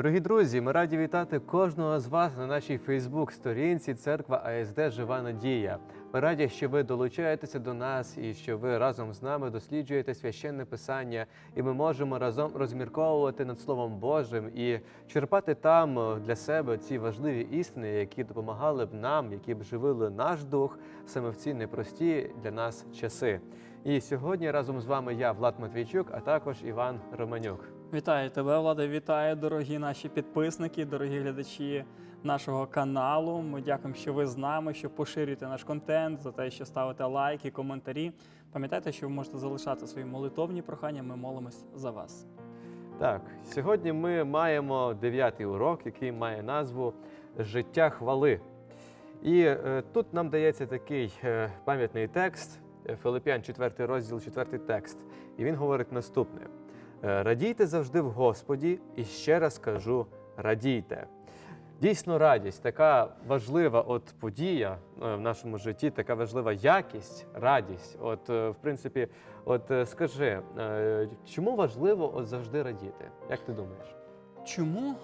Дорогі друзі, ми раді вітати кожного з вас на нашій Фейсбук-сторінці Церква АСД Жива Надія. Ми раді, що ви долучаєтеся до нас і що ви разом з нами досліджуєте священне писання, і ми можемо разом розмірковувати над Словом Божим і черпати там е, для себе ці важливі істини, які допомагали б нам, які б живили наш дух саме в ці непрості для нас часи. І сьогодні разом з вами я, Влад Матвійчук, а також Іван Романюк. Вітаю тебе, Влада. Вітаю, дорогі наші підписники, дорогі глядачі нашого каналу. Ми дякуємо, що ви з нами, що поширюєте наш контент, за те, що ставите лайки, коментарі. Пам'ятайте, що ви можете залишати свої молитовні прохання. Ми молимось за вас. Так, сьогодні ми маємо дев'ятий урок, який має назву Життя хвали. І е, тут нам дається такий е, пам'ятний текст, е, Филип'ян, 4 розділ, 4 текст. І він говорить наступне: Радійте завжди в Господі, і ще раз кажу: радійте. Дійсно, радість, така важлива от подія е, в нашому житті, така важлива якість, радість. От, е, в принципі, от е, скажи, е, чому важливо от завжди радіти? Як ти думаєш? Чому?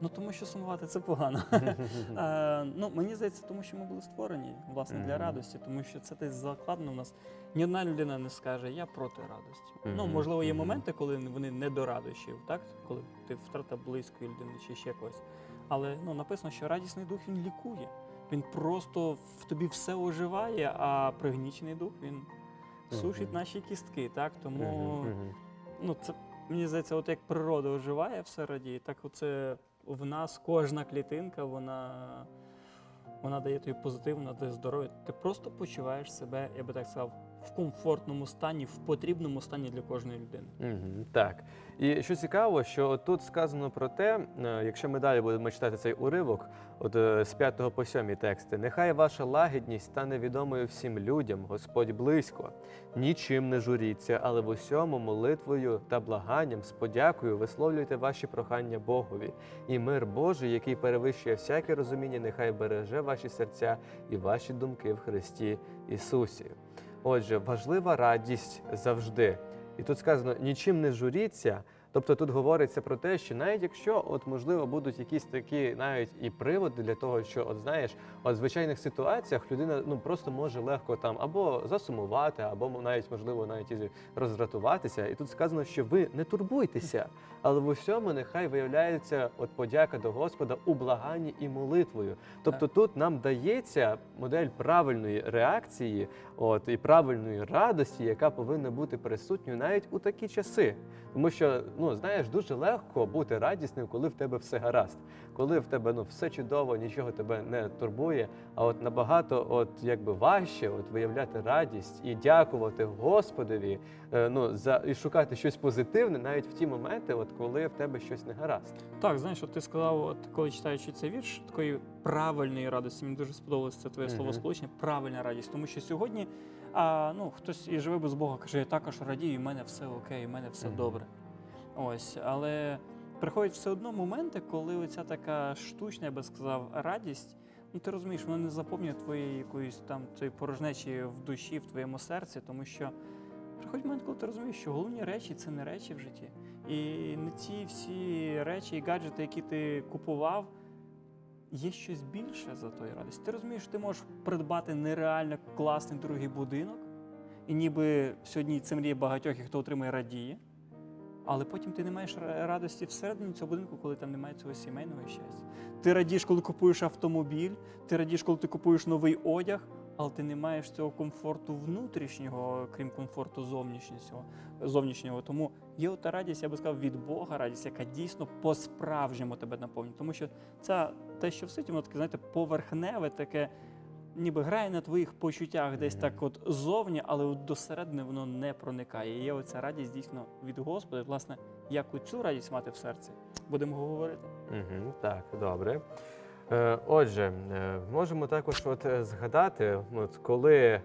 Ну тому що сумувати це погано. Е, ну, мені здається, тому що ми були створені власне для радості, тому що це десь закладено в нас. Ні одна людина не скаже, я проти радості. Ну, можливо, є моменти, коли вони не до радощів, так? Коли ти втрата близької людини чи ще когось. Але ну, написано, що радісний дух він лікує. Він просто в тобі все оживає, а пригнічений дух він сушить наші кістки. Так? Тому ну, це мені здається, от як природа оживає, все радіє, так оце в нас кожна клітинка, вона, вона дає тобі позитив, вона дає здоров'я. Ти просто почуваєш себе, я би так сказав, в комфортному стані, в потрібному стані для кожної людини. Мгм, Так. І що цікаво, що тут сказано про те, е, якщо ми далі будемо читати цей уривок, от е, з 5 по 7 тексти, нехай ваша лагідність стане відомою всім людям, Господь близько. Нічим не журіться, але в усьому молитвою та благанням з подякою висловлюйте ваші прохання Богові. І мир Божий, який перевищує всяке розуміння, нехай береже ваші серця і ваші думки в Христі Ісусі. Отже, важлива радість завжди. І тут сказано нічим не журіться. Тобто тут говориться про те, що навіть якщо от можливо будуть якісь такі навіть і приводи для того, що от знаєш, от в звичайних ситуаціях людина ну просто може легко там або засумувати, або навіть можливо навіть і роздратуватися. І тут сказано, що ви не турбуйтеся, але в усьому нехай виявляється от подяка до Господа у благанні і молитвою. Тобто тут нам дається модель правильної реакції, от і правильної радості, яка повинна бути присутньою навіть у такі часи. Тому що ну знаєш, дуже легко бути радісним, коли в тебе все гаразд, коли в тебе ну все чудово, нічого тебе не турбує. А от набагато, от якби важче, от виявляти радість і дякувати Господові, е, ну за і шукати щось позитивне, навіть в ті моменти, от коли в тебе щось не гаразд. Так, знаєш, от ти сказав, от коли читаючи цей вірш, такої правильної радості, мені дуже сподобалося це твоє Мгм. слово сполучення, правильна радість. Тому що сьогодні а, ну, хтось і живе без Бога, каже, я також радію, і в мене все окей, і в мене все Мгм. добре. Ось, але приходять все одно моменти, коли оця така штучна, я би сказав, радість. Ну, ти розумієш, вона не заповнює твоєї якоїсь там цієї порожнечі в душі, в твоєму серці, тому що приходить момент, коли ти розумієш, що головні речі це не речі в житті. І не ці всі речі і гаджети, які ти купував, є щось більше за тої радості. Ти розумієш, ти можеш придбати нереально класний другий будинок, і ніби сьогодні це мрія багатьох, і хто отримає радіє. Але потім ти не маєш радості всередині цього будинку, коли там немає цього сімейного щастя. Ти радієш, коли купуєш автомобіль, ти радієш, коли ти купуєш новий одяг, але ти не маєш цього комфорту внутрішнього, крім комфорту зовнішнього. зовнішнього. Тому є ота радість, я би сказав, від Бога радість, яка дійсно по-справжньому тебе наповнює. Тому що це те, що в світі, воно таке, знаєте, поверхневе, таке, ніби грає на твоїх почуттях десь так от зовні, але от досередини воно не проникає. І є оця радість дійсно від Господа. Власне, як оцю радість мати в серці, будемо говорити. Угу, так, добре. Е, Отже, е, можемо також от е, згадати, от коли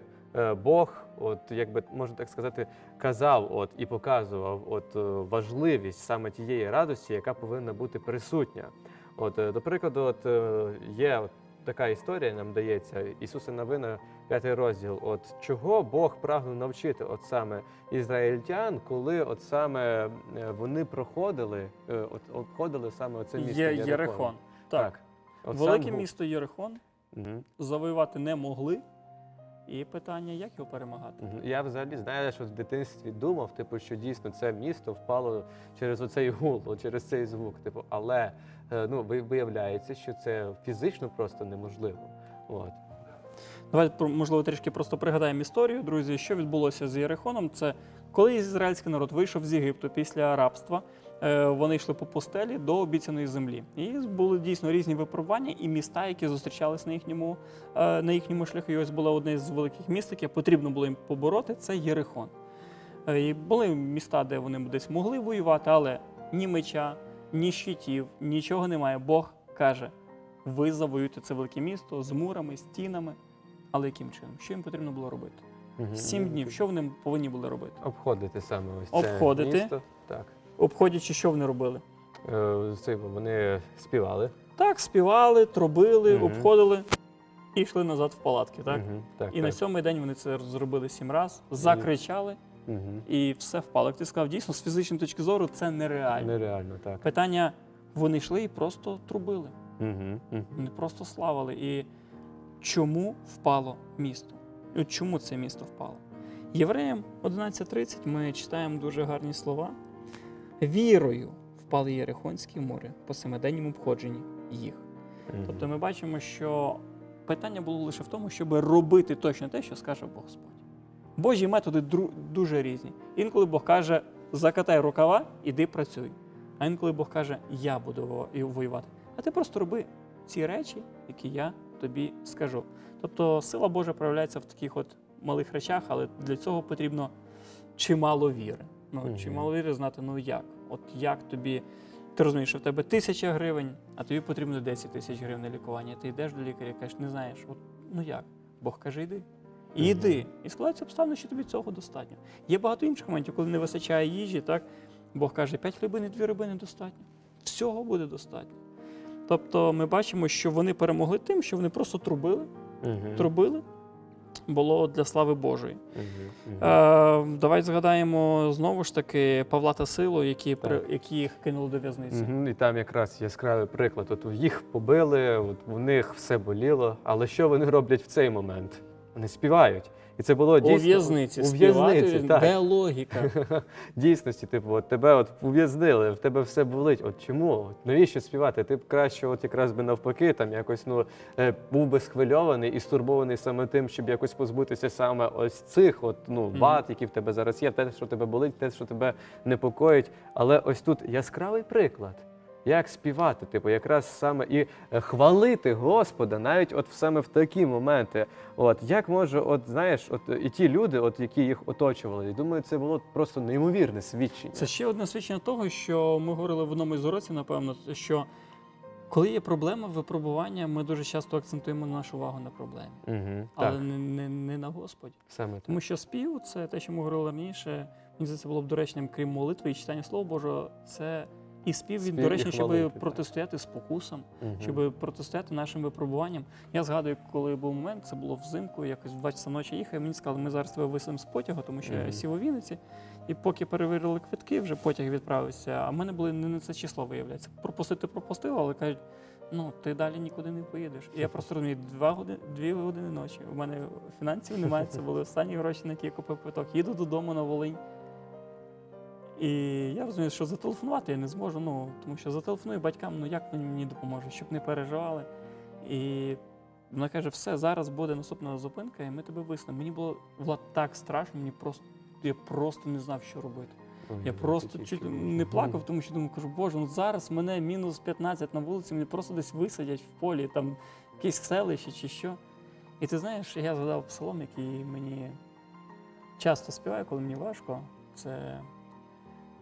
Бог, от якби можна так сказати, казав от і показував от важливість саме тієї радості, яка повинна бути присутня. От, до прикладу, от є от така історія нам дається. Ісуса Новина, п'ятий розділ. От чого Бог прагнув навчити, от саме ізраїльтян, коли от саме е, вони проходили, е, от обходили саме оце місто Є Єрихон. Єрихон. Так. От Велике місто Єрихон Мгм. завоювати не могли. І питання, як його перемагати? Я взагалі знаю, що в дитинстві думав, типу, що дійсно це місто впало через оцей гул, через цей звук. Типу, але ну виявляється, що це фізично просто неможливо. От. Давайте можливо трішки просто пригадаємо історію, друзі. Що відбулося з Єрихоном? Це коли ізраїльський народ вийшов з Єгипту після рабства, е, вони йшли по пустелі до обіцяної землі. І були дійсно різні випробування і міста, які зустрічались на їхньому, е, на їхньому шляху. І ось було одне з великих міст, яке потрібно було їм побороти. Це Єрихон. Е, І були міста, де вони десь могли воювати, але ні меча, ні щитів, нічого немає. Бог каже: ви завоюєте це велике місто з мурами, стінами. Але яким чином? Що їм потрібно було робити? Мгм. Сім днів. Що вони повинні були робити? Обходити саме ось Обходити. це місто. Так. Обходячи, що вони робили? Е, з вони співали. Так, співали, трубили, Мгм. обходили і йшли назад в палатки. Так? Мгм. так І на сьомий день вони це зробили сім разів, закричали, Мгм. і все впало. Як ти сказав, дійсно, з фізичної точки зору це нереально. Нереально, так. Питання: вони йшли і просто трубили, Мгм. Мгм. вони просто славили. І чому впало місто? І от чому це місто впало? Євреям 11.30 ми читаємо дуже гарні слова. Вірою впали Єрихонські море по семиденнім обходженні їх. Мгм. Тобто ми бачимо, що питання було лише в тому, щоб робити точно те, що скаже Господь. Божі методи дуже різні. Інколи Бог каже, закатай рукава, іди працюй. А інколи Бог каже, я буду воювати. А ти просто роби ці речі, які я тобі скажу. Тобто сила Божа проявляється в таких от малих речах, але для цього потрібно чимало віри. Ну, Мгм. чимало віри знати, ну як? От як тобі ти розумієш, що в тебе тисяча гривень, а тобі потрібно 10 тисяч гривень на лікування. Ти йдеш до лікаря і кажеш, не знаєш, от, ну як? Бог каже, йди. І йди. І складається обставини, що тобі цього достатньо. Є багато інших моментів, коли не вистачає їжі, так? Бог каже, п'ять хлібин і дві рибини достатньо. Всього буде достатньо. Тобто ми бачимо, що вони перемогли тим, що вони просто трубили, Мгм. трубили. Було для слави Божої. Мгм. Мгм. Е, давай згадаємо знову ж таки Павла та Силу, які, при, які їх кинули до в'язниці. Мгм, І там якраз яскравий приклад. От їх побили, от в них все боліло. Але що вони роблять в цей момент? Вони співають. І це було У дійсно в'язниці у співати, в'язниці, так. де логіка? Дійсності, типу, от тебе от ув'язнили, в тебе все болить. От чому? От навіщо співати? Ти б краще, от якраз би навпаки, там якось ну е, був би схвильований і стурбований саме тим, щоб якось позбутися саме ось цих, от ну вад, які в тебе зараз є, те, що тебе болить, те, що тебе непокоїть. Але ось тут яскравий приклад. Як співати, типу, якраз саме і е, хвалити Господа, навіть от саме в такі моменти. От як може, от знаєш, от і ті люди, от які їх оточували, і думаю, це було просто неймовірне свідчення. Це ще одне свідчення того, що ми говорили в одному із уроків, напевно, що коли є проблема, випробування, ми дуже часто акцентуємо нашу увагу на проблемі, Угу, але так, не, не, не на Господі. саме так. Тому що спів це те, що ми говорили раніше. Мені здається, було б доречним, крім молитви і читання Слова Божого, це і спів, він Спів і доречний, щоб протистояти спокусам, Мгм. щоб протистояти нашим випробуванням. Я згадую, коли був момент, це було взимку, якось в 2 часа ночі їхав, і мені сказали, ми зараз тебе висимо з потягу, тому що я сів у Вінниці. І поки перевірили квитки, вже потяг відправився. А в мене були не на це число, виявляється. Пропустити пропустив, але кажуть, ну ти далі нікуди не поїдеш. І я просто розумію, два години, дві години ночі. У мене фінансів немає, це були останні гроші, на які я купив квиток. Їду додому на Волинь. І я розумію, що зателефонувати я не зможу, ну, тому що зателефоную батькам, ну як вони мені допоможуть, щоб не переживали. І вона каже, все, зараз буде наступна зупинка, і ми тебе виснемо. Мені було Влад, так страшно, мені просто я просто не знав, що робити. Ой, Я ну, просто чуть не плакав, тому що думаю, кажу, боже, ну зараз мене мінус 15 на вулиці, мені просто десь висадять в полі, там якесь селище чи що. І ти знаєш, я згадав псалом, який мені часто співаю, коли мені важко. Це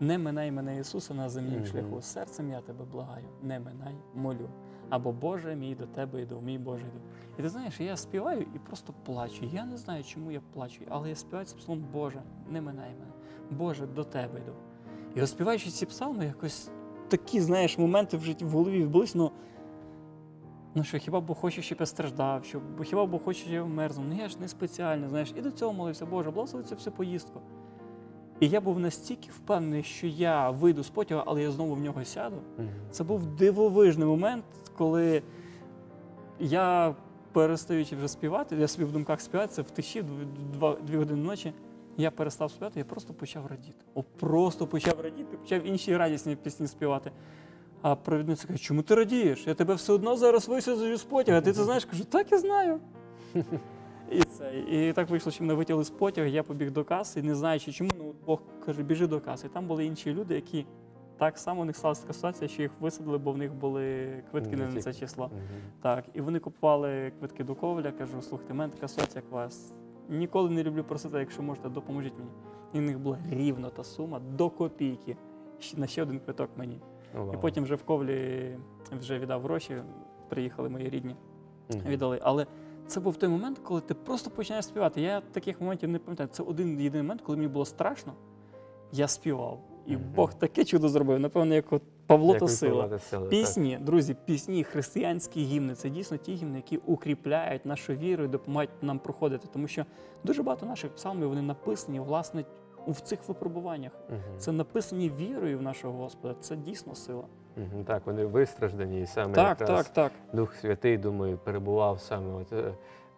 не минай мене Ісуса на земнім Мгм. шляху. Серцем я тебе благаю, не минай, молю. Або Боже мій до тебе йду, мій Боже йду. І ти знаєш, я співаю і просто плачу. Я не знаю, чому я плачу, але я співаю цей псалом, Боже, не минай мене. Боже, до тебе йду. І розпіваючи ці псалми, якось такі, знаєш, моменти в житті в голові відбулись, ну Ну що, хіба Бог хоче, щоб я страждав, щоб хіба Бог хоче, щоб я вмерзнув? Ну я ж не спеціально, знаєш, і до цього молився, Боже, благослови цю всю поїздку. І я був настільки впевнений, що я вийду з потяга, але я знову в нього сяду. Це був дивовижний момент, коли я, перестаючи вже співати, я собі в думках співати, це в тиші, дві години ночі. Я перестав співати, я просто почав радіти. О, просто почав радіти, почав інші радісні пісні співати. А провідниця каже, чому ти радієш? Я тебе все одно зараз висаджу з потяга. Ти це знаєш? Кажу, так я знаю. І, це, і так вийшло, що мене витягли з потяга, я побіг до каси, не знаючи чому, ну Бог каже, біжи до каси. І там були інші люди, які так само у них сталася така ситуація, що їх висадили, бо в них були квитки не на це число. Мгм. Так, і вони купували квитки до Коваля. Кажу, слухайте, в мене така ситуація, як вас. Ніколи не люблю просити, якщо можете, допоможіть мені. І в них була рівно та сума до копійки. На ще один квиток мені. О, І потім вже в Ковлі вже віддав гроші, приїхали мої рідні, Мгм. віддали. Але це був той момент, коли ти просто починаєш співати. Я таких моментів не пам'ятаю. Це один єдиний момент, коли мені було страшно, я співав. І Мгм. Бог таке чудо зробив. Напевно, як от Павло Як та сила. сили, так. Пісні, друзі, пісні, християнські гімни це дійсно ті гімни, які укріпляють нашу віру і допомагають нам проходити. Тому що дуже багато наших псалмів вони написані власне в цих випробуваннях. Мгм. Це написані вірою в нашого Господа. Це дійсно сила. Мгм. Так, вони вистраждані, і саме Так, якраз так, так. Дух Святий, думаю, перебував саме от,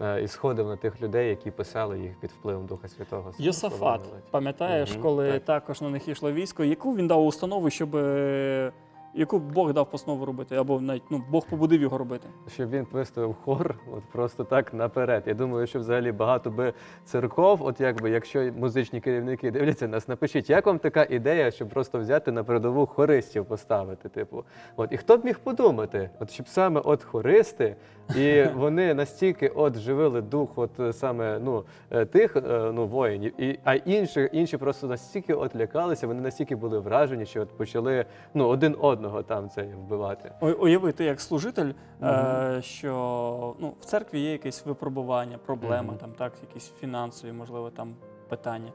е, і сходив на тих людей, які писали їх під впливом Духа Святого. Йосафат, Слава Богу. пам'ятаєш, Мгм, коли так. також на них йшло військо, яку він дав установу, щоб е, яку Бог дав постанову робити, або навіть ну, Бог побудив його робити. Щоб він виставив хор от просто так наперед. Я думаю, що взагалі багато би церков, от якби, якщо музичні керівники дивляться нас, напишіть, як вам така ідея, щоб просто взяти на передову хористів поставити. Типу, от і хто б міг подумати, от щоб саме от хористи, і вони настільки от живили дух, от е, саме ну е, тих е, ну воїнів, і а інші, інші просто настільки от лякалися, вони настільки були вражені, що от почали ну один одного там це вбивати. Ой- Уяви, ти як служитель, е, що ну, в церкві є якесь випробування, проблеми, там, так, якісь фінансові, можливо, там питання.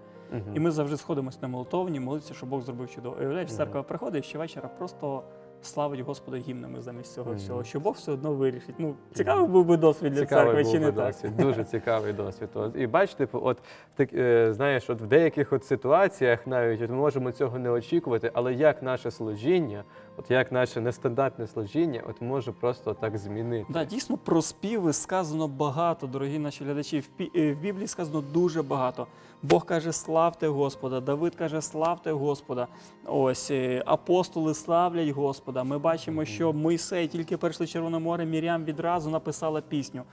І ми завжди сходимося на молитовні, молитися, щоб Бог зробив чудо. Уявляєш, Мгм. церква приходить і щовечора просто славить Господа гімнами замість цього Мгм. всього, що Бог все одно вирішить. Ну, цікавий був би досвід для церкви, був чи не би так? досвід, дуже цікавий досвід. От, і бач, типу, от так, е, знаєш, от в деяких от ситуаціях навіть от ми можемо цього не очікувати, але як наше служіння, от як наше нестандартне служіння, от може просто так змінити. Да, дійсно про співи сказано багато, дорогі наші глядачі. В, е, в Біблії сказано дуже багато. Бог каже, славте Господа. Давид каже, славте Господа. Ось е, апостоли славлять Господа. Ми бачимо, що Мойсей тільки перейшли Червоне море, Мір'ям відразу написала пісню.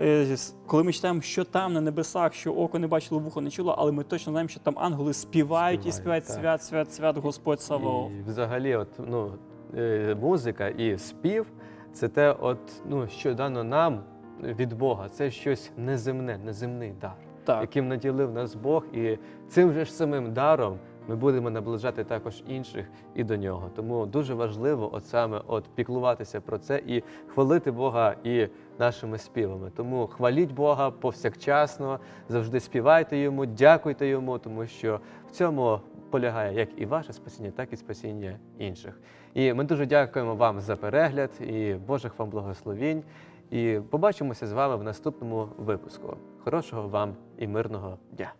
Е, Коли ми читаємо, що там на небесах, що око не бачило, вухо не чуло, але ми точно знаємо, що там ангели співають і Співають, співають так. свят, свят, свят Господь Саваоф. І взагалі, от, ну, е, музика і спів це те, от, ну, що дано нам від Бога. Це щось неземне, неземний дар. Так. яким наділив нас Бог, і цим же ж самим даром ми будемо наближати також інших і до нього. Тому дуже важливо от саме от піклуватися про це і хвалити Бога і нашими співами. Тому хваліть Бога повсякчасно, завжди співайте йому, дякуйте йому, тому що в цьому полягає як і ваше спасіння, так і спасіння інших. І ми дуже дякуємо вам за перегляд і Божих вам благословінь. І побачимося з вами в наступному випуску. Хорошого вам і мирного дня!